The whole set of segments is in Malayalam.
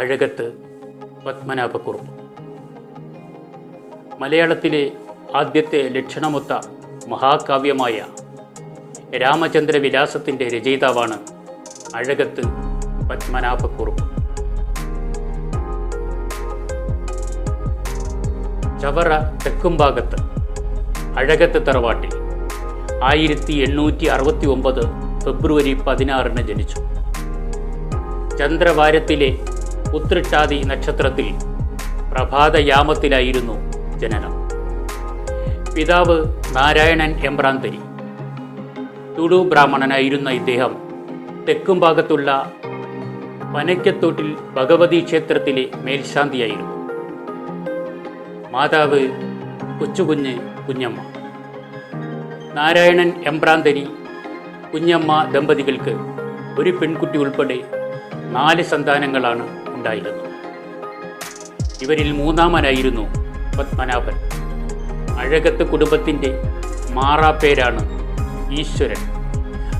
അഴകത്ത് പത്മനാഭക്കുറുപ്പ്. മലയാളത്തിലെ ആദ്യത്തെ ലക്ഷണമൊത്ത മഹാകാവ്യമായ രാമചന്ദ്ര വിലാസത്തിന്റെ രചയിതാവാണ് അഴകത്ത് പത്മനാഭക്കുറുപ്പ്. ചവറ തെക്കുംഭാഗത്ത് അഴകത്ത് തറവാട്ടിൽ ആയിരത്തി എണ്ണൂറ്റി അറുപത്തി ഒമ്പത് ഫെബ്രുവരി പതിനാറിന് ജനിച്ചു. ചന്ദ്രവാരത്തിലെ ഉത്രട്ടാതി നക്ഷത്രത്തിൽ പ്രഭാതയാമത്തിലായിരുന്നു ജനനം. പിതാവ് നാരായണൻ എമ്പ്രാന്തരി. തുളു ബ്രാഹ്മണനായിരുന്ന ഇദ്ദേഹം തെക്കും ഭാഗത്തുള്ള പനയ്ക്കത്തോട്ടിൽ ഭഗവതി ക്ഷേത്രത്തിലെ മേൽശാന്തിയായിരുന്നു. മാതാവ് കൊച്ചുകുഞ്ഞ് കുഞ്ഞമ്മ. നാരായണൻ എമ്പ്രാന്തരി കുഞ്ഞമ്മ ദമ്പതികൾക്ക് ഒരു പെൺകുട്ടി ഉൾപ്പെടെ നാല് സന്താനങ്ങളാണ് ഉണ്ടായിരുന്നത് ഇവരിൽ മൂന്നാമനായിരുന്നു പത്മനാഭൻ. അഴകത്ത് കുടുംബത്തിന്റെ മാറാപ്പേരാണ് ഈശ്വരൻ.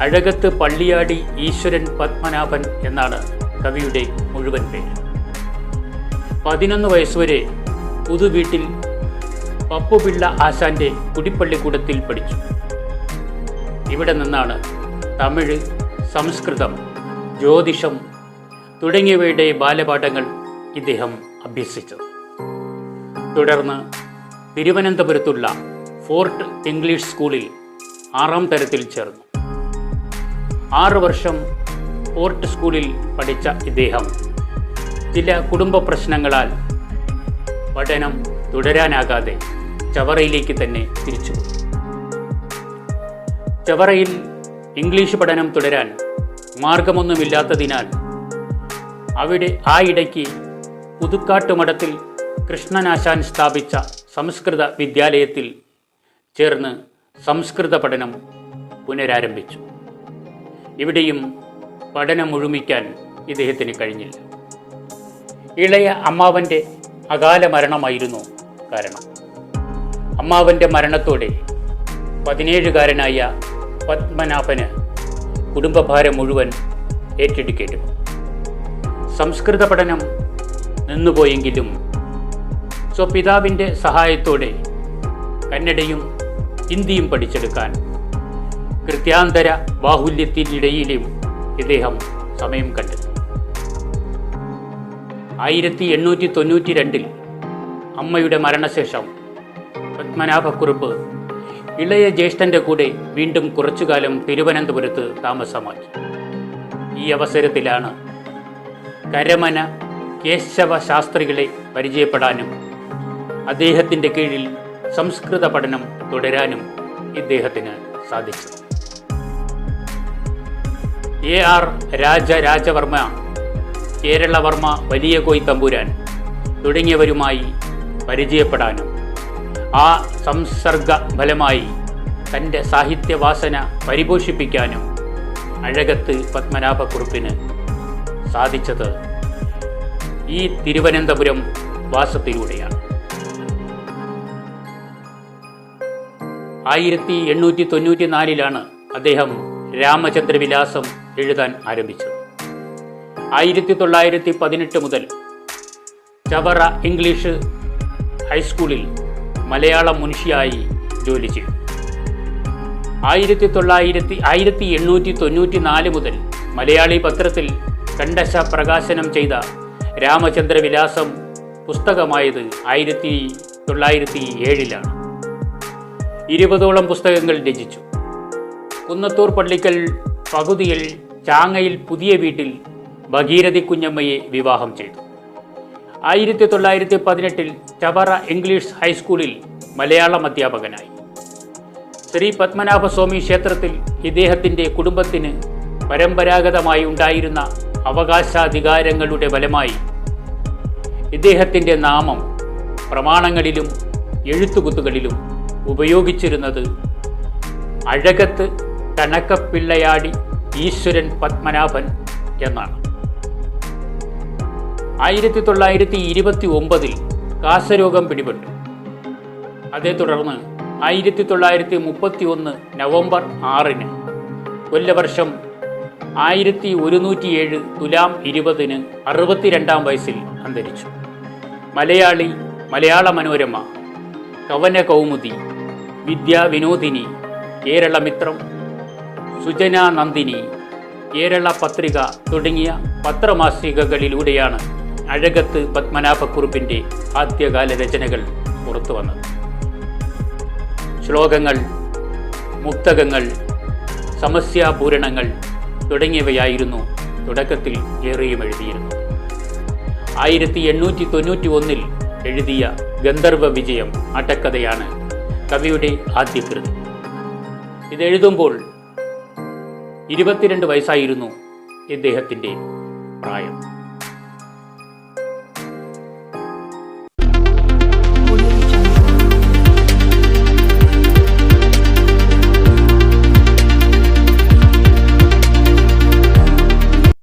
അഴകത്ത് പള്ളിയാടി ഈശ്വരൻ പത്മനാഭൻ എന്നാണ് കവിയുടെ മുഴുവൻ പേര്. പതിനൊന്ന് വയസ്സുവരെ പുതുവീട്ടിൽ പപ്പുപിള്ള ആശാന്റെ കുടിപ്പള്ളിക്കൂടത്തിൽ പഠിച്ചു. ഇവിടെ നിന്നാണ് തമിഴ് സംസ്കൃതം ജ്യോതിഷം തുടങ്ങിയവയുടെ ബാലപാഠങ്ങൾ ഇദ്ദേഹം അഭ്യസിച്ചു. തുടർന്ന് തിരുവനന്തപുരത്തുള്ള ഫോർട്ട് ഇംഗ്ലീഷ് സ്കൂളിൽ ആറാം തരത്തിൽ ചേർന്നു. ആറ് വർഷം ഫോർട്ട് സ്കൂളിൽ പഠിച്ച ഇദ്ദേഹം ചില കുടുംബ പ്രശ്നങ്ങളാൽ പഠനം തുടരാനാകാതെ ചവറയിലേക്ക് തന്നെ തിരിച്ചു ചവറയിൽ ഇംഗ്ലീഷ് പഠനം തുടരാൻ മാർഗമൊന്നുമില്ലാത്തതിനാൽ അവിടെ ആ ഇടയ്ക്ക് പുതുക്കാട്ടുമഠത്തിൽ കൃഷ്ണനാശാൻ സ്ഥാപിച്ച സംസ്കൃത വിദ്യാലയത്തിൽ ചേർന്ന് സംസ്കൃത പഠനം പുനരാരംഭിച്ചു. ഇവിടെയും പഠനം മുഴുമിക്കാൻ ഇദ്ദേഹത്തിന് കഴിഞ്ഞില്ല. ഇളയ അമ്മാവന്റെ അകാല മരണമായിരുന്നു കാരണം. അമ്മാവന്റെ മരണത്തോടെ പതിനേഴുകാരനായ പത്മനാഭന് കുടുംബഭാരം മുഴുവൻ ഏറ്റെടുക്കേണ്ടി സംസ്കൃത പഠനം നിന്നുപോയെങ്കിലും സ്വപിതാവിന്റെ സഹായത്തോടെ കന്നഡയും ഹിന്ദിയും പഠിച്ചെടുക്കാൻ കൃത്യാന്തര ബാഹുല്യത്തിനിടയിലും ഇദ്ദേഹം സമയം കണ്ടെത്തി. ആയിരത്തി എണ്ണൂറ്റി തൊണ്ണൂറ്റി രണ്ടിൽ അമ്മയുടെ മരണശേഷം പത്മനാഭക്കുറുപ്പ് ഇളയ ജ്യേഷ്ഠന്റെ കൂടെ വീണ്ടും കുറച്ചുകാലം തിരുവനന്തപുരത്ത് താമസമാക്കി. ഈ അവസരത്തിലാണ് കരമന കേശവ ശാസ്ത്രികളെ പരിചയപ്പെടാനും അദ്ദേഹത്തിന്റെ കീഴിൽ സംസ്കൃത പഠനം തുടരാനും ഇദ്ദേഹത്തിന് സാധിച്ചു. എ ആർ രാജരാജവർമ്മ കേരളവർമ്മ വലിയ കോയി തമ്പുരാൻ തുടങ്ങിയവരുമായി പരിചയപ്പെടാനും ആ സംസർഗ ഫലമായി തന്റെ സാഹിത്യവാസന പരിപോഷിപ്പിക്കാനും അഴകത്ത് പത്മനാഭക്കുറുപ്പിന് സാധിച്ചത് ഈ തിരുവനന്തപുരം വാസത്തിലൂടെയാണ്. ആയിരത്തി എണ്ണൂറ്റി തൊണ്ണൂറ്റി നാലിലാണ് അദ്ദേഹം രാമചന്ദ്രവിലാസം എഴുതാൻ ആരംഭിച്ചത്. ആയിരത്തി തൊള്ളായിരത്തി പതിനെട്ട് മുതൽ ചവറ ഇംഗ്ലീഷ് ഹൈസ്കൂളിൽ മലയാളം മുൻഷിയായി ജോലി ചെയ്തു. ആയിരത്തി തൊള്ളായിരത്തി ആയിരത്തി എണ്ണൂറ്റി തൊണ്ണൂറ്റി നാല് മുതൽ മലയാളി പത്രത്തിൽ കണ്ടശ പ്രകാശനം ചെയ്ത രാമചന്ദ്രവിലാസം പുസ്തകമായത് ആയിരത്തി തൊള്ളായിരത്തി ഏഴിലാണ്. ഇരുപതോളം പുസ്തകങ്ങൾ രചിച്ചു. കുന്നത്തൂർ പള്ളിക്കൽ പകുതിയിൽ ചാങ്ങയിൽ പുതിയ വീട്ടിൽ ഭഗീരഥി കുഞ്ഞമ്മയെ വിവാഹം ചെയ്തു. ആയിരത്തി തൊള്ളായിരത്തി പതിനെട്ടിൽ ചവറ ഇംഗ്ലീഷ് ഹൈസ്കൂളിൽ മലയാളം അധ്യാപകനായി. ശ്രീ പത്മനാഭസ്വാമി ക്ഷേത്രത്തിൽ ഇദ്ദേഹത്തിന്റെ കുടുംബത്തിന് പരമ്പരാഗതമായി ഉണ്ടായിരുന്ന അവകാശാധികാരങ്ങളുടെ ഫലമായി ഇദ്ദേഹത്തിന്റെ നാമം പ്രമാണങ്ങളിലും എഴുത്തുകുത്തുകളിലും ഉപയോഗിച്ചിരുന്നത് അഴകത്ത് കണക്കപ്പിള്ളയാടി ഈശ്വരൻ പത്മനാഭൻ എന്നാണ്. ആയിരത്തി തൊള്ളായിരത്തി ഇരുപത്തി ഒമ്പതിൽ കാസരോഗം പിടിപെട്ടു. അതേ തുടർന്ന് ആയിരത്തി തൊള്ളായിരത്തി മുപ്പത്തി ഒന്ന് നവംബർ ആറിന് കൊല്ലവർഷം ആയിരത്തി ഒരുന്നൂറ്റിയേഴ് തുലാം ഇരുപതിന് അറുപത്തിരണ്ടാം വയസ്സിൽ അന്തരിച്ചു. മലയാളി മലയാള മനോരമ കവന കൗമുദി വിദ്യാ വിനോദിനി കേരളമിത്രം സുജന നന്ദിനി കേരള പത്രിക തുടങ്ങിയ പത്രമാസികകളിലൂടെയാണ് അഴകത്ത് പത്മനാഭക്കുറുപ്പിന്റെ ആദ്യകാല രചനകൾ പുറത്തു വന്നത്. ശ്ലോകങ്ങൾ മുക്തകങ്ങൾ സമസ്യാപൂരണങ്ങൾ തുടങ്ങിയവയായിരുന്നു തുടക്കത്തിൽ ഏറെയും എഴുതിയിരുന്നത്. ആയിരത്തി എണ്ണൂറ്റി തൊണ്ണൂറ്റി ഒന്നിൽ എഴുതിയ ഗന്ധർവ വിജയം ആട്ടക്കഥയാണ് കവിയുടെ ആദ്യ കൃതി. ഇതെഴുതുമ്പോൾ ഇരുപത്തിരണ്ട് വയസ്സായിരുന്നു ഇദ്ദേഹത്തിന്റെ പ്രായം.